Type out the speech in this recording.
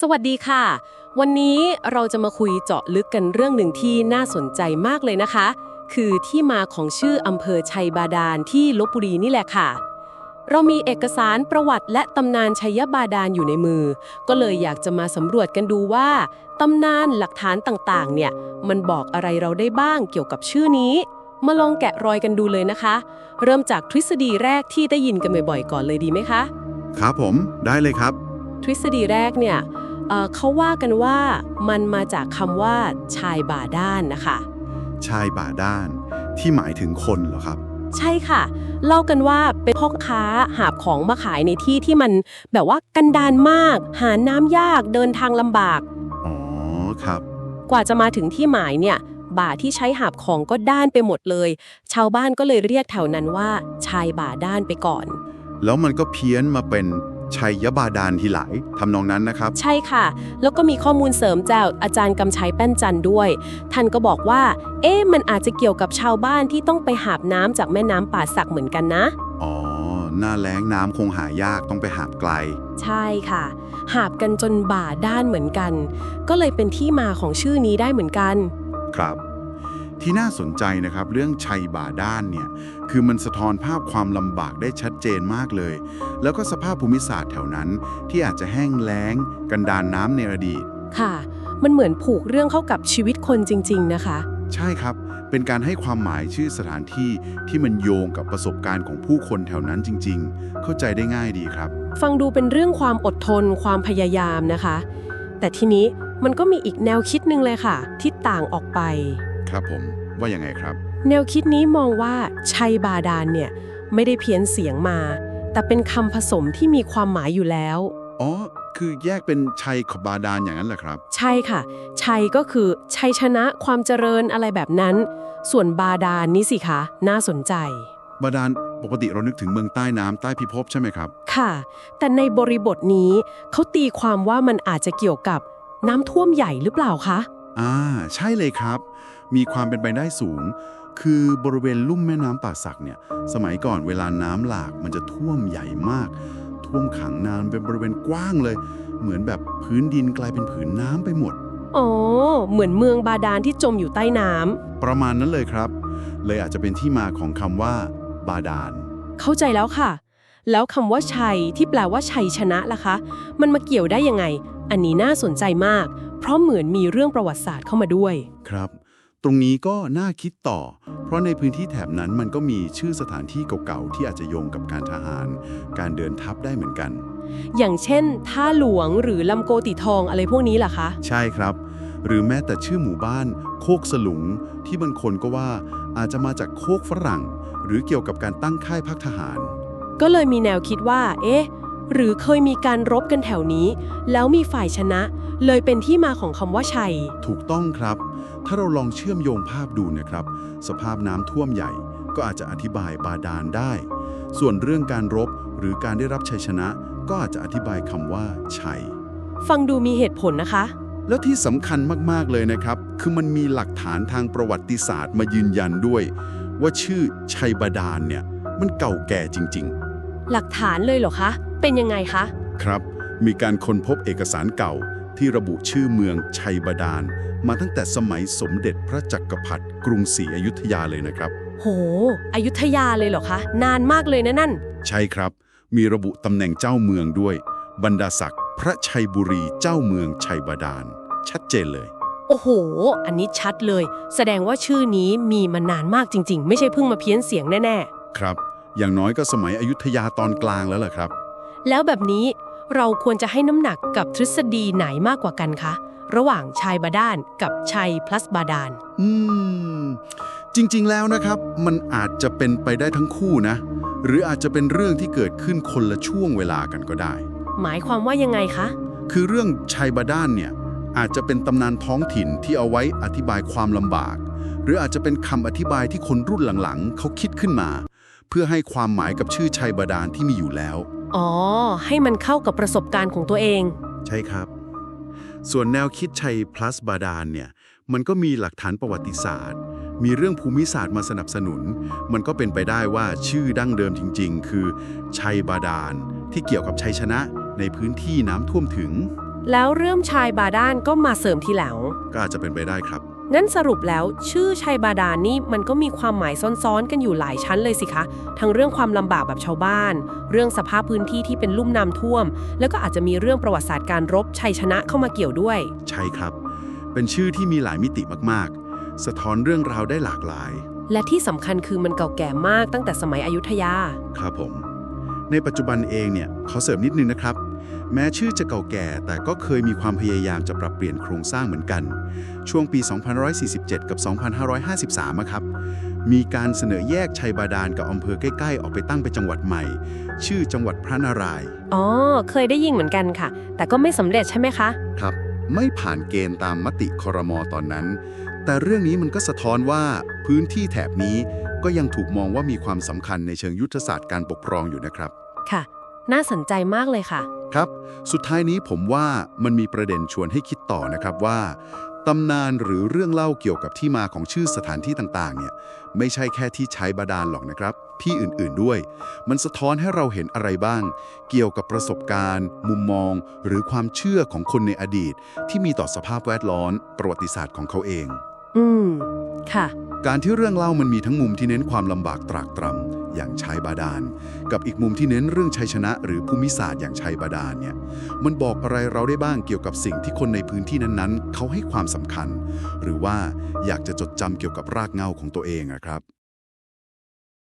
สวัสดีค่ะ วันนี้เราจะมาคุยเจาะลึกกันเรื่องหนึ่งที่น่าสนใจมากเลยนะคะ คือที่มาของชื่ออำเภอชัยบาดาลที่ลบบุรีนี่แหละค่ะ เรามีเอกสารประวัติและตำนานชัยบาดาลอยู่ในมือ ก็เลยอยากจะมาสำรวจกันดูว่าตำนานหลักฐานต่างๆ เนี่ย มันบอกอะไรเราได้บ้างเกี่ยวกับชื่อนี้ มาลองแกะรอยกันดูเลยนะคะ เริ่มจากทฤษฎีแรกที่ได้ยินกันบ่อยๆก่อนเลยดีไหมคะ ครับผม ได้เลยครับ ทฤษฎีแรกเนี่ย เอ่อเขาว่ากันว่ามันมาจากคำว่าชายบ่าด้านนะคะ ชายบ่าด้านที่หมายถึงคนเหรอครับ ใช่ค่ะ เล่ากันว่าเป็นพ่อค้าหาบของมาขายในที่ที่มันแบบว่ากันดานมาก หาน้ำยากเดินทางลำบาก อ๋อครับ กว่าจะมาถึงที่หมายเนี่ยบ่าที่ใช้หาบของก็ด้านไปหมดเลย ชาวบ้านก็เลยเรียกแถวนั้นว่า ชายบ่าด้านไปก่อน แล้วมันก็เพี้ยนมาเป็น ชัยบาดาลทีหลายทำนองนั้นนะครับ ใช่ค่ะ แล้วก็มีข้อมูลเสริมจากอาจารย์กำชัยแป้นจันทร์ด้วย ท่านก็บอกว่า เอ๊ะมันอาจจะเกี่ยวกับชาวบ้านที่ต้องไปหาบน้ำจากแม่น้ำป่าสักเหมือนกันนะ อ๋อ หน้าแล้งน้ำคงหายากต้องไปหาบไกล ใช่ค่ะ หาบกันจนบ่าด้านเหมือนกัน ก็เลยเป็นที่มาของชื่อนี้ได้เหมือนกัน ครับ ที่น่าสนใจนะครับเรื่องชัยบ่าด้านเนี่ยคือมันสะท้อนภาพความลำบากได้ชัดเจนมากเลย แล้วก็สภาพภูมิศาสตร์แถวนั้น ที่อาจจะแห้งแล้ง กันดานน้ำในอดีต ค่ะ มันเหมือนผูกเรื่องเข้ากับชีวิตคนจริง ๆ นะคะ ใช่ครับ เป็นการให้ความหมายชื่อสถานที่ที่มันโยงกับประสบการณ์ของผู้คนแถวนั้นจริง ๆ เข้าใจได้ง่ายดีครับ ฟังดูเป็นเรื่องความอดทน ความพยายามนะคะ แต่ทีนี้มันก็มีอีกแนวคิดหนึ่งเลยค่ะ ที่ต่างออกไป ครับผมว่ายังไงครับ แนวคิดนี้มองว่าชัยบาดาลเนี่ยไม่ได้เพี้ยนเสียงมา แต่เป็นคำผสมที่มีความหมายอยู่แล้ว อ๋อ คือแยกเป็นชัยกับบาดาลอย่างนั้นเหรอครับ ใช่ค่ะ ชัยก็คือชัยชนะความเจริญอะไรแบบนั้น ส่วนบาดาลนี่สิคะ น่าสนใจ บาดาลปกติเรานึกถึงเมืองใต้น้ำใต้พิภพใช่ไหมครับ ค่ะ แต่ในบริบทนี้เขาตีความว่ามันอาจจะเกี่ยวกับน้ำท่วมใหญ่หรือเปล่าคะ อ่า ใช่เลยครับ มีความเป็นไปได้สูง คือบริเวณลุ่มแม่น้ำป่าสักเนี่ย สมัยก่อนเวลาน้ำหลากมันจะท่วมใหญ่มาก ท่วมขังนานเป็นบริเวณกว้างเลย เหมือนแบบพื้นดินกลายเป็นผืนน้ำไปหมด อ๋อ เหมือนเมืองบาดาลที่จมอยู่ใต้น้ำประมาณนั้นเลยครับ เลยอาจจะเป็นที่มาของคำว่า บาดาลเข้าใจแล้วค่ะ แล้วคำว่าชัยที่แปลว่าชัยชนะล่ะคะ มันมาเกี่ยวได้ยังไง อันนี้น่าสนใจมาก เพราะเหมือนมีเรื่องประวัติศาสตร์เข้ามาด้วย ครับ ตรงนี้ก็น่าคิดต่อ เพราะในพื้นที่แถบนั้นมันก็มีชื่อสถานที่เก่าๆที่อาจจะโยงกับการทหาร การเดินทัพได้เหมือนกัน อย่างเช่น ท่าหลวงหรือลำโกติทองอะไรพวกนี้ล่ะคะ ใช่ครับ หรือแม้แต่ชื่อหมู่บ้าน โคกสลุง ที่บางคนก็ว่าอาจจะมาจากโคกฝรั่ง หรือเกี่ยวกับการตั้งค่ายพักทหาร ก็เลยมีแนวคิดว่า เอ๊ะ หรือเคยมีการรบกันแถวนี้ แล้วมีฝ่ายชนะ เลยเป็นที่มาของคำว่าชัย ถูกต้องครับ ถ้าเราลองเชื่อมโยงภาพดูนะครับ สภาพน้ำท่วมใหญ่ ก็อาจจะอธิบายบาดาลได้ ส่วนเรื่องการรบหรือการได้รับชัยชนะ ก็อาจจะอธิบายคำว่าชัย ฟังดูมีเหตุผลนะคะ แล้วที่สำคัญมากๆเลยนะครับ คือมันมีหลักฐานทางประวัติศาสตร์มายืนยันด้วย ว่าชื่อชัยบาดาลเนี่ยมันเก่าแก่จริงหลักฐานเลยเหรอคะ เป็นยังไงคะๆครับ มีการค้นพบเอกสารเก่าที่ระบุชื่อเมืองชัยบาดาล มาตั้งแต่สมัยสมเด็จพระจักรพรรดิกรุงศรีอยุธยาเลยนะครับ โห อยุธยาเลยเหรอคะ นานมากเลยนะนั่น ใช่ครับ มีระบุตำแหน่งเจ้าเมืองด้วย บรรดาศักดิ์พระชัยบุรีเจ้าเมืองชัยบาดาล ชัดเจนเลย โอ้โห อันนี้ชัดเลย แสดงว่าชื่อนี้มีมานานมากจริง ๆ ไม่ใช่เพิ่งมาเพี้ยนเสียงแน่ครับ อย่างน้อยก็สมัยอยุธยาตอนกลางแล้วล่ะครับๆ แล้วแบบนี้เราควรจะให้น้ำหนักกับทฤษฎีไหนมากกว่ากันคะ ระหว่างชายบาดาลกับชัย plus บาดาล อืม จริงๆแล้วนะครับ มันอาจจะเป็นไปได้ทั้งคู่นะ หรืออาจจะเป็นเรื่องที่เกิดขึ้นคนละช่วงเวลากันก็ได้ หมายความว่ายังไงคะ คือเรื่องชัยบาดานเนี่ยอาจจะเป็นตำนานท้องถิ่นที่เอาไว้อธิบายความลำบาก หรืออาจจะเป็นคำอธิบายที่คนรุ่นหลังๆ เขาคิดขึ้นมา เพื่อให้ความหมายกับชื่อชัยบาดาลที่มีอยู่แล้ว อ๋อ ให้มันเข้ากับประสบการณ์ของตัวเอง ใช่ครับ ส่วนแนวคิดชัย plus บาดาลเนี่ย มันก็มีหลักฐานประวัติศาสตร์ มีเรื่องภูมิศาสตร์มาสนับสนุน มันก็เป็นไปได้ว่าชื่อดั้งเดิมจริง ๆ คือ ชัยบาดาลที่เกี่ยวกับชัยชนะในพื้นที่น้ำท่วมถึง แล้วเรื่องชายบาดาลก็มาเสริมทีหลัง ก็อาจจะเป็นไปได้ครับ งั้นสรุปแล้วชื่อชัยบาดาลนี่มันก็มีความหมายซ้อนๆ กันอยู่หลายชั้นเลยสิคะ ทั้งเรื่องความลำบากแบบชาวบ้าน เรื่องสภาพพื้นที่ที่เป็นลุ่มน้ำท่วม แล้วก็อาจจะมีเรื่องประวัติศาสตร์การรบชัยชนะเข้ามาเกี่ยวด้วย ใช่ครับ เป็นชื่อที่มีหลายมิติมากๆ สะท้อนเรื่องราวได้หลากหลาย และที่สำคัญคือมันเก่าแก่มากตั้งแต่สมัยอยุธยา ครับผม ในปัจจุบันเองเนี่ยขอเสริมนิดนึงนะครับ แม้ชื่อจะเก่าแก่แต่ก็เคยมีความพยายามจะปรับเปลี่ยนโครงสร้างเหมือนกัน ช่วงปี 2547 กับ 2553อะครับ มีการเสนอแยกชัยบาดาลกับอำเภอใกล้ ๆ ออกไปตั้งเป็นจังหวัดใหม่ ชื่อจังหวัดพระนารายณ์อ๋อ เคยได้ยินเหมือนกันค่ะ แต่ก็ไม่สำเร็จใช่ไหมคะ ครับ ไม่ผ่านเกณฑ์ตามมติครมตอนนั้น แต่เรื่องนี้มันก็สะท้อนว่าพื้นที่แถบนี้ก็ยังถูกมองว่ามีความสำคัญในเชิงยุทธศาสตร์การปกครองอยู่นะครับ ค่ะ น่าสนใจมากเลยค่ะ ครับ สุดท้ายนี้ผมว่ามันมีประเด็นชวนให้คิดต่อนะครับว่าตำนานหรือเรื่องเล่าเกี่ยวกับที่มาของชื่อสถานที่ต่างๆ เนี่ยไม่ใช่แค่ที่ใช้บาดาลหรอกนะครับ ที่อื่นๆด้วย มันสะท้อนให้เราเห็นอะไรบ้าง เกี่ยวกับประสบการณ์ มุมมอง หรือความเชื่อของคนในอดีต ที่มีต่อสภาพแวดล้อมประวัติศาสตร์ของเขาเอง อืม ค่ะ การที่เรื่องเล่ามันมีทั้งมุมที่เน้นความลำบากตรากตรำ อย่างชายบาดาล กับอีกมุมที่เน้นเรื่องชัยชนะ หรือภูมิศาสตร์อย่างชายบาดาลเนี่ยมันบอกอะไรเราได้บ้างเกี่ยวกับสิ่งที่คนในพื้นที่นั้นๆ เขาให้ความสำคัญ หรือว่าอยากจะจดจำเกี่ยวกับรากเหง้าของตัวเองนะครับ